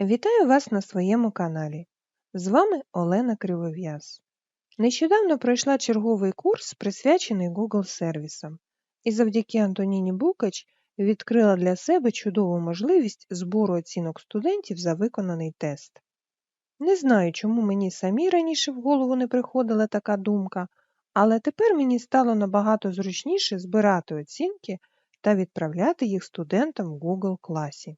Вітаю вас на своєму каналі. З вами Олена Кривов'яз. Нещодавно пройшла черговий курс, присвячений Google сервісам, і завдяки Антоніні Букач відкрила для себе чудову можливість збору оцінок студентів за виконаний тест. Не знаю, чому мені самі раніше в голову не приходила така думка, але тепер мені стало набагато зручніше збирати оцінки та відправляти їх студентам в Google класі.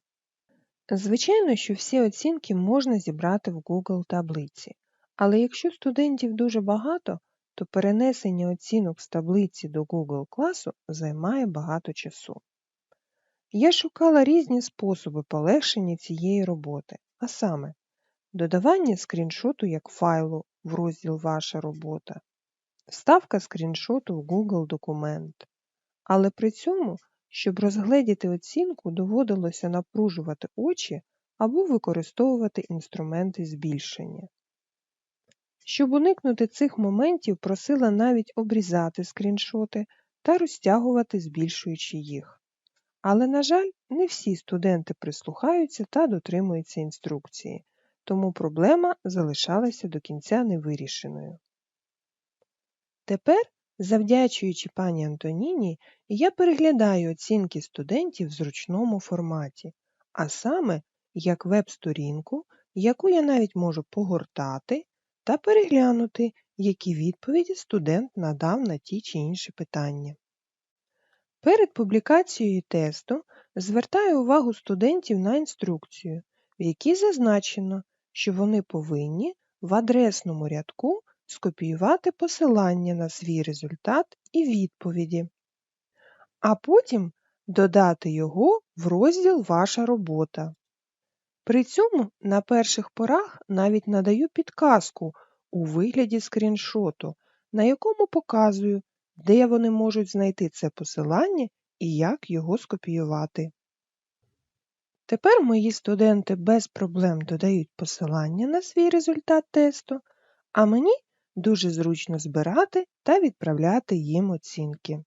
Звичайно, що всі оцінки можна зібрати в Google таблиці, але якщо студентів дуже багато, то перенесення оцінок з таблиці до Google класу займає багато часу. Я шукала різні способи полегшення цієї роботи, а саме додавання скріншоту як файлу в розділ Ваша робота, вставка скріншоту в Google документ. Але при цьому щоб розгледіти оцінку, доводилося напружувати очі або використовувати інструменти збільшення. Щоб уникнути цих моментів, просила навіть обрізати скріншоти та розтягувати, збільшуючи їх. Але, на жаль, не всі студенти прислухаються та дотримуються інструкції, тому проблема залишалася до кінця невирішеною. Тепер Завдячуючи пані Антоніні, я переглядаю оцінки студентів в зручному форматі, а саме як веб-сторінку, яку я навіть можу погортати та переглянути, які відповіді студент надав на ті чи інші питання. Перед публікацією тесту звертаю увагу студентів на інструкцію, в якій зазначено, що вони повинні в адресному рядку скопіювати посилання на свій результат і відповіді, а потім додати його в розділ Ваша робота. При цьому на перших порах навіть надаю підказку у вигляді скріншоту, на якому показую, де вони можуть знайти це посилання і як його скопіювати. Тепер мої студенти без проблем додають посилання на свій результат тесту, а мені Дуже зручно збирати та відправляти їм оцінки.